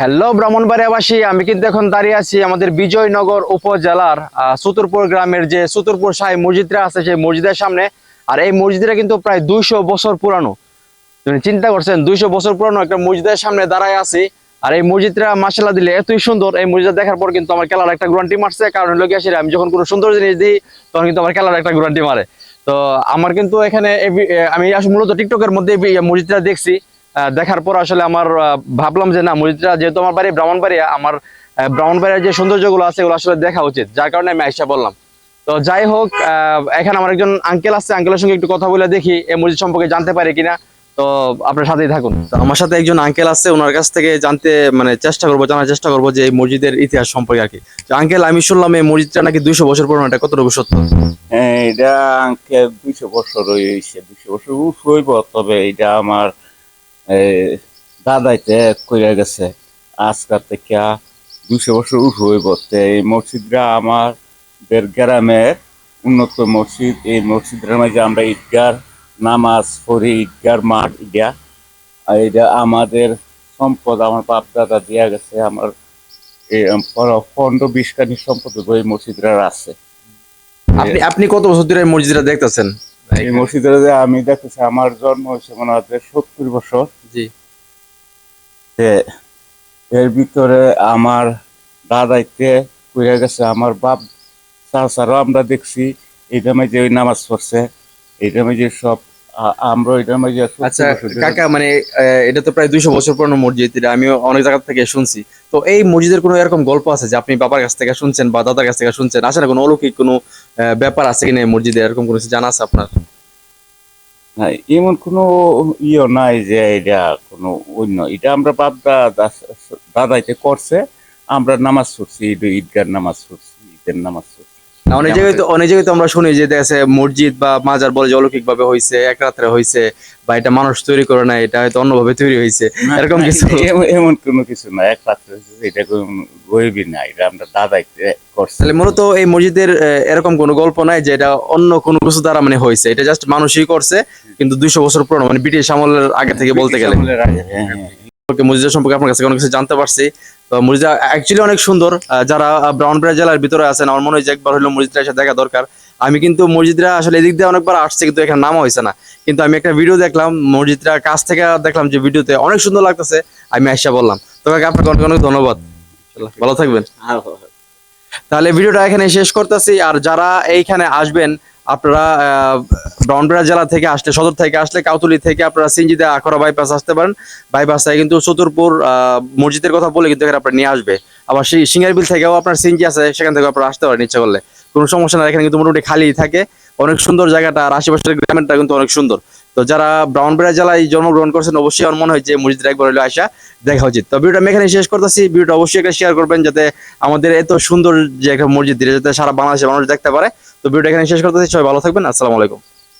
Hello ব্রাহ্মণবাড়িয়াবাসী আমি কিন্তু এখন দাঁড়িয়ে আছি আমাদের বিজয়নগর উপজেলার সুতুরপুর গ্রামের যে সুতুরপুর শাহী মসজিদটা আছে সেই মসজিদের সামনে। আর এই মসজিদটা কিন্তু প্রায় দুইশো বছর পুরানো। চিন্তা করছেন, দুইশো বছর পুরানো একটা মসজিদের সামনে দাঁড়ায় আছি। আর এই মসজিদটা মাসালা দিলে এতই সুন্দর, এই মসজিদ দেখার পর কিন্তু আমার খেলার একটা গ্রান্টি মারছে। কারণ হলো কি আসলে আমি যখন কোনো সুন্দর জিনিস দিই, তখন কিন্তু আমার খেলার একটা গ্রান্টি মারে। তো আমার কিন্তু এখানে আমি মূলত টিকটকের মধ্যে মসজিদটা দেখছি। দেখার পর আসলে আমার ভাবলাম যে না মসজিদটা যেহেতু আমার বাড়ি ব্রাহ্মণবাড়িয়া আমার ব্রাহ্মণবাড়িয়ার যে সৌন্দর্যগুলো আছে এগুলো আসলে দেখা উচিত। যার কারণে আমি আইসা বললাম। তো যাই হোক এখানে আমার একজন আঙ্কেল আছে আঙ্কেলের সঙ্গে একটু কথা বলে দেখি এই মসজিদ সম্পর্কে জানতে পারি কিনা। তো আপনার সাথেই থাকুন। তো আমার সাথে একজন আঙ্কেল আছে ওনার কাছ থেকে জানতে মানে চেষ্টা করব জানার চেষ্টা করব যে এই মসজিদের ইতিহাস সম্পর্কে আর কি। আঙ্কেল আমি শুনলাম এই মসজিদটা নাকি দুইশো বছর পুরনো এটা কতটুকু সত্য? হ্যাঁ এটা আঙ্কে দুইশো বছর হয়েছে দুইশো বছর হইব তবে এটা আমার দাদাইতে কইরা গেছে, আজকাল থেকে দুইশো বছর উঠ হইব, তো এই মসজিদরা আমার দের গ্রামের উন্নত মসজিদ, এই মসজিদের মাঝে আমরা ঈদগার নামাজ পড়ি, ঈদগার মাঠ আর এটা আমাদের সম্পদ আমার বাপ দাদা দিয়া গেছে, আমার এই পনেরো বিশ কানি সম্পদ এই মসজিদরা আছে। আপনি আপনি কত বছর ধরে মসজিদরা দেখতেছেন? এই মসজিদের যে আমি দেখতেছি আমার জন্ম হয়েছে মনে হচ্ছে সত্তর বছর। জি। এর ভিতরে আমার দাদাইতে কইরা গেছে আমার বাপ চাচারও আমরা দেখছি এইটা যে ওই নামাজ পড়ছে এই এইটা যে সব আমরা মাঝে আচ্ছা কাকা মানে এটা তো প্রায় দুইশো বছর পুরনো মসজিদ এটা আমি অনেক জায়গা থেকে শুনছি। তো এই মসজিদের কোনো এরকম গল্প আছে যে আপনি বাবার কাছ থেকে শুনছেন বা দাদার কাছ থেকে শুনছেন? আসলে কোনো অলৌকিক কোনো ব্যাপার আছে কিনা এই মসজিদে? এরকম কোনো জানা আছে আপনার? না, এমন কোনো ইয়ে নাই যে এটা কোনো অন্য। এটা আমরা বাপ দাদা দাদাইতে করছে। আমরা নামাজ পড়ছি নামাজ পড়ছি ঈদের নামাজ পড়ছি। অনেক জায়গায় তো অনেক জায়গায় তো আমরা শুনি যে মসজিদ বা মাজার বলে যে অলৌকিক ভাবে হয়েছে এক রাত্রে হয়েছে বা এটা মানুষ তৈরি করে না এটা হয়তো অন্যভাবে তৈরি হয়েছে এরকম কিছু? এমন- কোনো কিছু না এক রাত্রে এটা কোনো গরিবই না এটা আমরা দাদাই করছে। তাহলে মূলত এই মসজিদের এরকম কোনো গল্প নাই যে এটা অন্য কোনো কিছু দ্বারা মানে হয়েছে এটা জাস্ট মানুষই করছে কিন্তু দুইশো বছর পুরনো মানে ব্রিটিশ আমলের আগে থেকে বলতে গেলে। হ্যাঁ, হ্যাঁ। সম্পর্কে মসজিদের সম্পর্কে আপনার কাছে অনেক কিছু জানতে পারছি। তো মসজিদ অ্যাকচুয়ালি অনেক সুন্দর। যারা ব্রাউনবাড়িয়া জেলার ভিতরে আছেন আমার মনে হয় যে একবার হলো মসজিদটা এসে দেখা দরকার। আমি কিন্তু মসজিদটা আসলে এদিক দিয়ে অনেকবার আসছে কিন্তু এখানে নামা হয়েছে না। কিন্তু আমি একটা ভিডিও দেখলাম মসজিদরা কাছ থেকে দেখলাম যে ভিডিওতে অনেক সুন্দর লাগতেছে আমি আইসা বললাম। তো কাকা আপনাকে অনেক অনেক ধন্যবাদ। ভালো থাকবেন। তাহলে ভিডিওটা এখানে শেষ করতেছি আর যারা এইখানে আসবেন আপনারা ডনবেড়া জেলা থেকে আসলে, সদর থেকে আসলে কাউতুলি থেকে আপনারা সিঞ্জিতে আখড়া বাইপাস আসতে পারেন। বাইপাস থেকে কিন্তু চতুরপুর মসজিদের কথা বলে কিন্তু এখানে আপনার নিয়ে আসবে। আবার সেই সিঙ্গারবিল থেকেও আপনার সিঞ্জি আছে, সেখান থেকে আপনারা আসতে পারেন ইচ্ছা করলে। কোনো সমস্যা না এখানে কিন্তু মোটামুটি খালি থাকে। অনেক সুন্দর জায়গাটা আর আশেপাশের গ্রামেরটা কিন্তু অনেক সুন্দর। তো যারা ব্রাউনবাড়িয়া জেলায় জন্মগ্রহণ করছেন, অবশ্যই আমার মনে হয় যে মসজিদটা একবার হলে আসা দেখা উচিত। তো ভিডিওটা আমি এখানে শেষ করতেছি। ভিডিওটা অবশ্যই একটা শেয়ার করবেন যাতে আমাদের এত সুন্দর যে একটা মসজিদ যাতে সারা বাংলাদেশের মানুষ দেখতে পারে। তো ভিডিওটা এখানে শেষ করতেছি। সবাই ভালো থাকবেন। আসসালামু আলাইকুম।